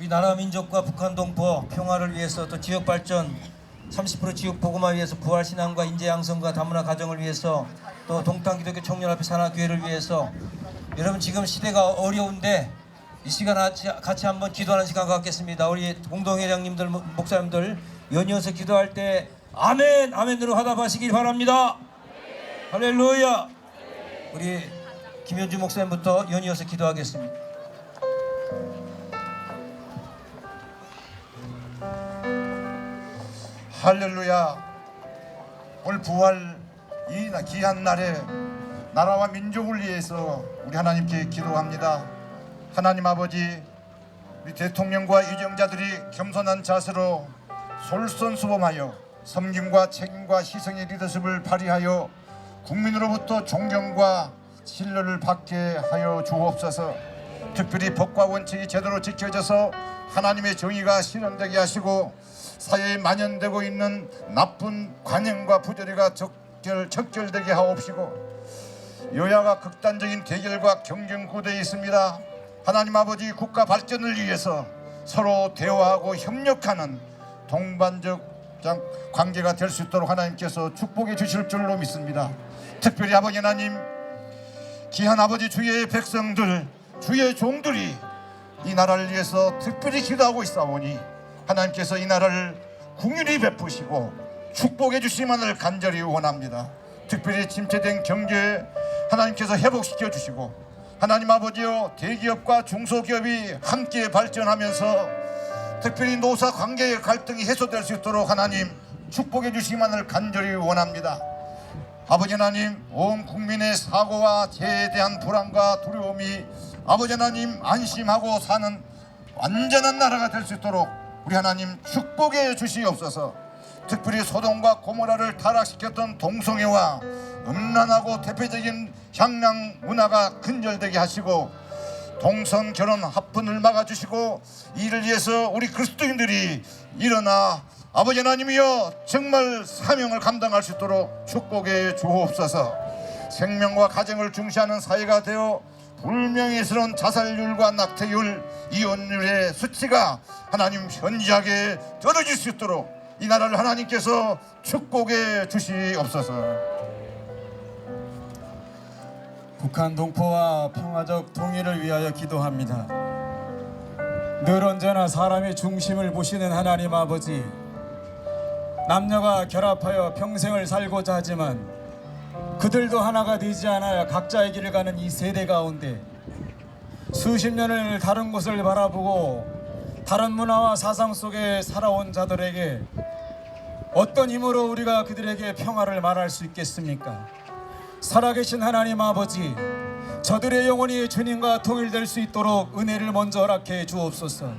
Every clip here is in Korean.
우리 나라 민족과 북한 동포 평화를 위해서 또 지역 발전 30% 지역 보고마 위해서 부활 신앙과 인재 양성과 다문화 가정을 위해서 또 동탄 기독교 청년합회 산하 교회를 위해서 여러분 지금 시대가 어려운데 이 시간 같이, 같이 한번 기도하는 시간 갖겠습니다. 우리 공동회장님들 목- 목사님들 연이어서 기도할 때 아멘 아멘으로 화답하시길 바랍니다. 할렐루야. 우리 김현주 목사님부터 연이어서 기도하겠습니다. 할렐루야. 올 부활 이 나- 귀한 날에 나라와 민족을 위해서 우리 하나님께 기도합니다. 하나님 아버지 우리 대통령과 유정자들이 겸손한 자세로 솔선수범하여 섬김과 책임과 희생의 리더십을 발휘하여 국민으로부터 존경과 신뢰를 받게 하여 주옵소서 특별히 법과 원칙이 제대로 지켜져서 하나님의 정의가 실현되게 하시고 사회에 만연되고 있는 나쁜 관행과 부조리가 적절, 적절되게 하옵시고 여야가 극단적인 대결과 경쟁 구도에 있습니다. 하나님 아버지 국가 발전을 위해서 서로 대화하고 협력하는 동반적 장- 관계가 될 수 있도록 하나님께서 축복해 주실 줄로 믿습니다. 특별히 아버지 하나님 귀한 아버지 주의 백성들 주의 종들이 이 나라를 위해서 특별히 기도하고 있사오니 하나님께서 이 나라를 궁휼히 베푸시고 축복해 주시만을 간절히 원합니다. 특별히 침체된 경제 하나님께서 회복시켜 주시고 하나님 아버지여 대기업과 중소기업이 함께 발전하면서 특별히 노사 관계의 갈등이 해소될 수 있도록 하나님 축복해 주시만을 간절히 원합니다. 아버지 하나님 온 국민의 사고와 죄에 대한 불안과 두려움이 아버지 하나님 안심하고 사는 완전한 나라가 될 수 있도록 우리 하나님 축복해 주시옵소서. 특별히 소돔과 고모라를 타락시켰던 동성애와 음란하고 대표적인 향락 문화가 근절되게 하시고 동성 결혼 합분을 막아주시고 이를 위해서 우리 그리스도인들이 일어나 아버지 하나님이여 정말 사명을 감당할 수 있도록 축복해 주옵소서. 생명과 가정을 중시하는 사회가 되어 불명예스러운 자살률과 낙태율, 이혼율의 수치가 하나님 현저하게 떨어질 수 있도록 이 나라를 하나님께서 축복해 주시옵소서. 북한 동포와 평화적 통일을 위하여 기도합니다. 늘 언제나 사람의 중심을 보시는 하나님 아버지, 남녀가 결합하여 평생을 살고자 하지만 그들도 하나가 되지 않아야 각자의 길을 가는 이 세대 가운데 수십 년을 다른 곳을 바라보고 다른 문화와 사상 속에 살아온 자들에게 어떤 힘으로 우리가 그들에게 평화를 말할 수 있겠습니까? 살아계신 하나님 아버지 저들의 영혼이 주님과 통일될 수 있도록 은혜를 먼저 허락해 주옵소서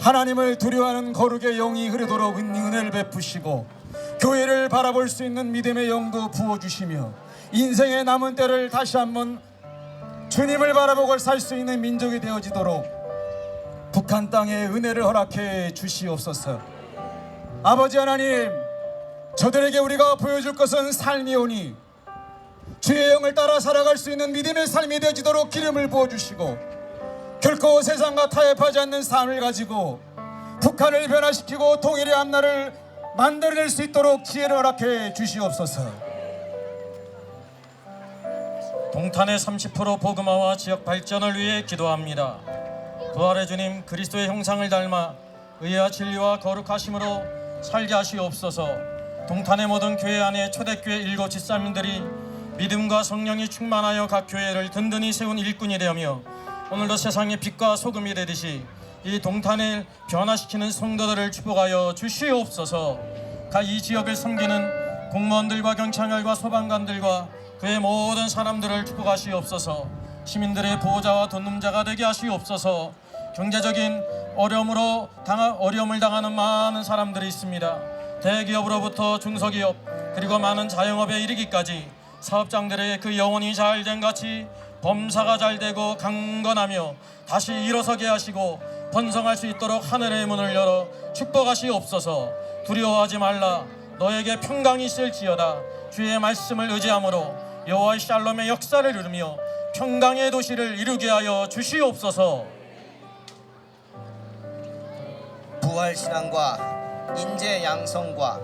하나님을 두려워하는 거룩의 영이 흐르도록 은- 은혜를 베푸시고 교회를 바라볼 수 있는 믿음의 영도 부어주시며 인생의 남은 때를 다시 한번 주님을 바라보고 살 수 있는 민족이 되어지도록 북한 땅에 은혜를 허락해 주시옵소서. 아버지 하나님 저들에게 우리가 보여줄 것은 삶이오니 주의 영을 따라 살아갈 수 있는 믿음의 삶이 되어지도록 기름을 부어주시고 결코 세상과 타협하지 않는 삶을 가지고 북한을 변화시키고 통일의 앞날을 만들어낼 수 있도록 지혜를 허락해 주시옵소서 동탄의 30% 복음화와 지역 발전을 위해 기도합니다. 부활의 주님 그리스도의 형상을 닮아 의와 진리와 거룩하심으로 살게 하시옵소서. 동탄의 모든 교회 안에 초대교회 일곱 집사님들이 믿음과 성령이 충만하여 각 교회를 든든히 세운 일꾼이 되며 오늘도 세상의 빛과 소금이 되듯이 이 동탄을 변화시키는 성도들을 축복하여 주시옵소서. 각 이 지역을 섬기는 공무원들과 경찰관과 소방관들과 그의 모든 사람들을 축복하시옵소서. 시민들의 보호자와 돕는자가 되게 하시옵소서. 경제적인 어려움으로 당하, 어려움을 당하는 많은 사람들이 있습니다. 대기업으로부터 중소기업 그리고 많은 자영업에 이르기까지 사업장들의 그 영혼이 잘 된 같이 범사가 잘 되고 강건하며 다시 일어서게 하시고 번성할 수 있도록 하늘의 문을 열어 축복하시옵소서. 두려워하지 말라. 너에게 평강이 있을지어다. 주의 말씀을 의지함으로 여호와의 샬롬의 역사를 이루며 평강의 도시를 이루게 하여 주시옵소서. 부활 신앙과 인재 양성과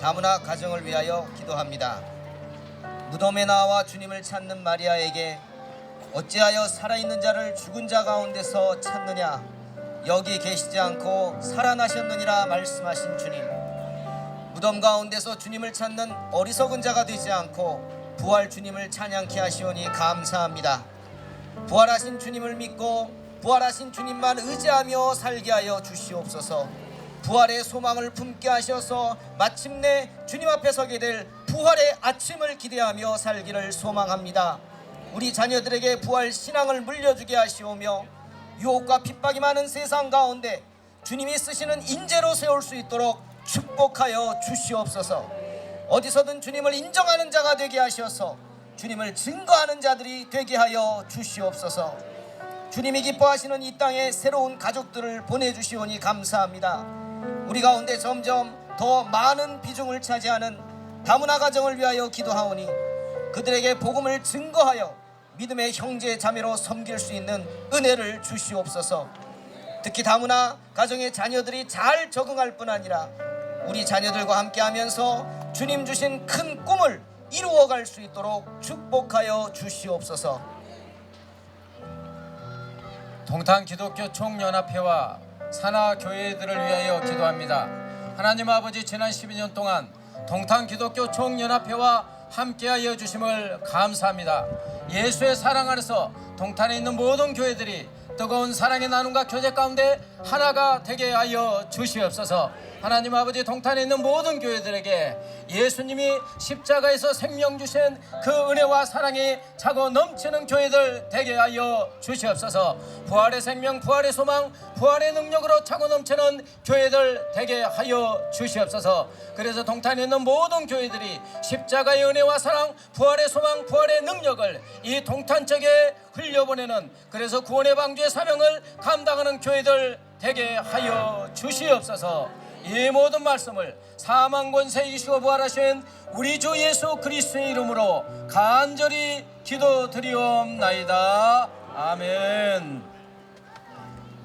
다문화 가정을 위하여 기도합니다. 무덤에 나와 주님을 찾는 마리아에게 어찌하여 살아있는 자를 죽은 자 가운데서 찾느냐 여기 계시지 않고 살아나셨느니라 말씀하신 주님 무덤 가운데서 주님을 찾는 어리석은 자가 되지 않고 부활 주님을 찬양케 하시오니 감사합니다 부활하신 주님을 믿고 부활하신 주님만 의지하며 살게 하여 주시옵소서. 부활의 소망을 품게 하셔서 마침내 주님 앞에 서게 될 부활의 아침을 기대하며 살기를 소망합니다. 우리 자녀들에게 부활 신앙을 물려주게 하시오며 유혹과 핍박이 많은 세상 가운데 주님이 쓰시는 인재로 세울 수 있도록 축복하여 주시옵소서. 어디서든 주님을 인정하는 자가 되게 하셔서 주님을 증거하는 자들이 되게 하여 주시옵소서. 주님이 기뻐하시는 이 땅에 새로운 가족들을 보내주시오니 감사합니다. 우리 가운데 점점 더 많은 비중을 차지하는 다문화 가정을 위하여 기도하오니 그들에게 복음을 증거하여 믿음의 형제 자매로 섬길 수 있는 은혜를 주시옵소서. 특히 다문화 가정의 자녀들이 잘 적응할 뿐 아니라 우리 자녀들과 함께하면서 주님 주신 큰 꿈을 이루어갈 수 있도록 축복하여 주시옵소서. 동탄 기독교 총연합회와 산하 교회들을 위하여 기도합니다. 하나님 아버지 지난 12년 동안 동탄 기독교 총연합회와 함께하여 주심을 감사합니다. 예수의 사랑 안에서 동탄에 있는 모든 교회들이 뜨거운 사랑의 나눔과 교제 가운데 하나가 되게 하여 주시옵소서. 하나님 아버지 동탄에 있는 모든 교회들에게 예수님이 십자가에서 생명 주신 그 은혜와 사랑이 차고 넘치는 교회들 되게 하여 주시옵소서. 부활의 생명, 부활의 소망, 부활의 능력으로 차고 넘치는 교회들 되게 하여 주시옵소서. 그래서 동탄에 있는 모든 교회들이 십자가의 은혜와 사랑, 부활의 소망, 부활의 능력을 이 동탄 쪽에 흘려보내는 그래서 구원의 방주의 사명을 감당하는 교회들 되게 하여 주시옵소서. 이 모든 말씀을 사망 권세 이시고 부활하신 우리 주 예수 그리스도의 이름으로 간절히 기도드리옵나이다. 아멘.